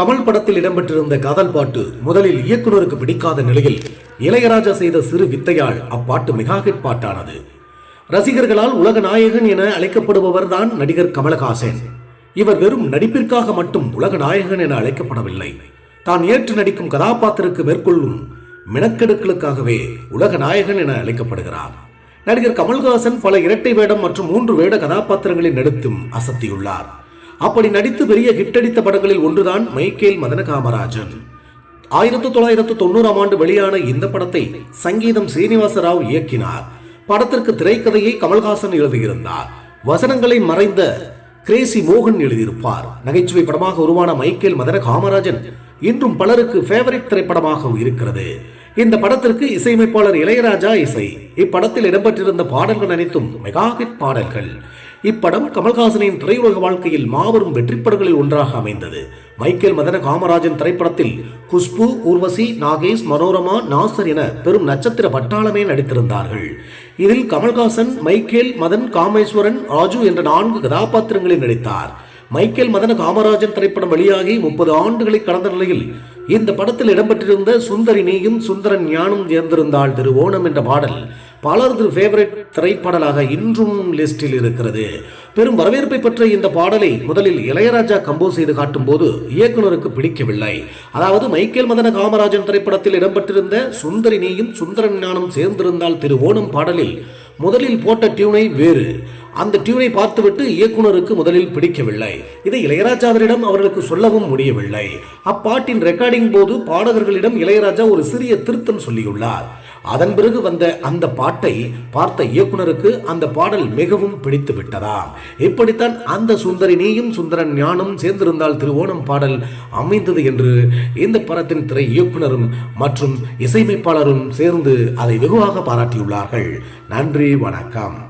கமல் படத்தில் இடம்பெற்றிருந்த காதல் பாட்டு முதலில் இயக்குனருக்கு பிடிக்காத நிலையில் இளையராஜா செய்த சிறு வித்தையால் அப்பாட்டு மெகா ஹிட் பாட்டானது. ரசிகர்களால் உலக நாயகன் என அழைக்கப்படுபவர் தான் நடிகர் கமலஹாசன். இவர் வெறும் நடிப்பிற்காக மட்டும் உலக நாயகன் என அழைக்கப்படவில்லை. தான் ஏற்று நடிக்கும் கதாபாத்திரக்கு மேற்கொள்ளும் மெனக்கெடுக்களுக்காகவே உலக நாயகன் என அழைக்கப்படுகிறார். நடிகர் கமல்ஹாசன் பல இரட்டை வேடம் மற்றும் மூன்று வேட கதாபாத்திரங்களில் நடித்தும் அசத்தியுள்ளார். அப்படி நடித்து பெரிய ஹிட்டடித்த படங்களில் ஒன்றுதான் மைக்கேல் மதன காமராஜன் ஆயிரத்தி தொள்ளாயிரத்து தொண்ணூறாம் ஆண்டு வெளியான இந்த படத்தை சங்கீதம் சீனிவாச ராவ் இயக்கினார். படத்திற்கு திரைக்கதையை கமல்ஹாசன் எழுதியிருந்தார். வசனங்களை மறைந்த கிரேசி மோகன் எழுதியிருப்பார். நகைச்சுவை படமாக உருவான மைக்கேல் மதன காமராஜன் இன்றும் பலருக்கு ஃபேவரட் திரைப்படமாக இருக்கிறது. இந்த படத்திற்கு இசையமைப்பாளர் இளையராஜா இசை. இப்படத்தில் இடம்பெற்றிருந்த பாடல்கள் அனைத்தும் மெகா ஹிட் பாடல்கள். இப்படம் கமல்ஹாசனின் திரையுலக வாழ்க்கையில் மாபெரும் வெற்றிப்படங்களில் ஒன்றாக அமைந்தது. மைக்கேல் மதன காமராஜன் திரைப்படத்தில் குஷ்பு ஊர்வசி நாகேஷ் மனோரமா நாசர் என பெரும் நட்சத்திர பட்டாளமே நடித்திருந்தார்கள். இதில் கமல்ஹாசன் மைக்கேல் மதன் காமேஸ்வரன் ராஜு என்ற நான்கு கதாபாத்திரங்களில் நடித்தார். மைக்கேல் மதன காமராஜன் திரைப்படம் வெளியாகி முப்பது ஆண்டுகளை கடந்த நிலையில் இந்த படத்தில் இடம்பெற்றிருந்த சுந்தரி நீயும் சுந்தரன் ஞானும் சேர்ந்திருந்தாள் திரு ஓணம் என்ற பாடல் பலரது ஃபேவரட் திரைப்பாடலாக இன்றும் லிஸ்டில் இருக்கிறது. பெரும் வரவேற்பை பெற்ற இந்த பாடலை முதலில் இளையராஜா கம்போஸ் செய்து காட்டும் போது இயக்குனருக்கு பிடிக்கவில்லை. அதாவது மைக்கேல் மதன காமராஜன் திரைப்படத்தில் இடம்பெற்றிருந்த சுந்தரி நீயும் சுந்தரன் ஞானும் சேர்ந்திருந்தால் திரு ஓணம் பாடலில் முதலில் போட்ட டியூனை வேறு. அந்த டியூனை பார்த்துவிட்டு இயக்குனருக்கு முதலில் பிடிக்கவில்லை. இதை இளையராஜாவிடம் அவர்களுக்கு சொல்லவும் முடியவில்லை. அப்பாட்டின் ரெக்கார்டிங் போது பாடகர்களிடம் இளையராஜா ஒரு சிறிய திருத்தம் சொல்லியுள்ளார். அதன் பிறகு வந்த அந்த பாட்டை பார்த்த இயக்குனருக்கு அந்த பாடல் மிகவும் பிடித்து விட்டதாம். இப்படித்தான் அந்த சுந்தரி நீயும் சுந்தரன் ஞானும் சேர்ந்திருந்தால் திருவோணம் பாடல் அமைந்தது என்று இந்த படத்தின் திரை இயக்குனரும் மற்றும் இசையமைப்பாளரும் சேர்ந்து அதை வெகுவாக பாராட்டியுள்ளார்கள். நன்றி வணக்கம்.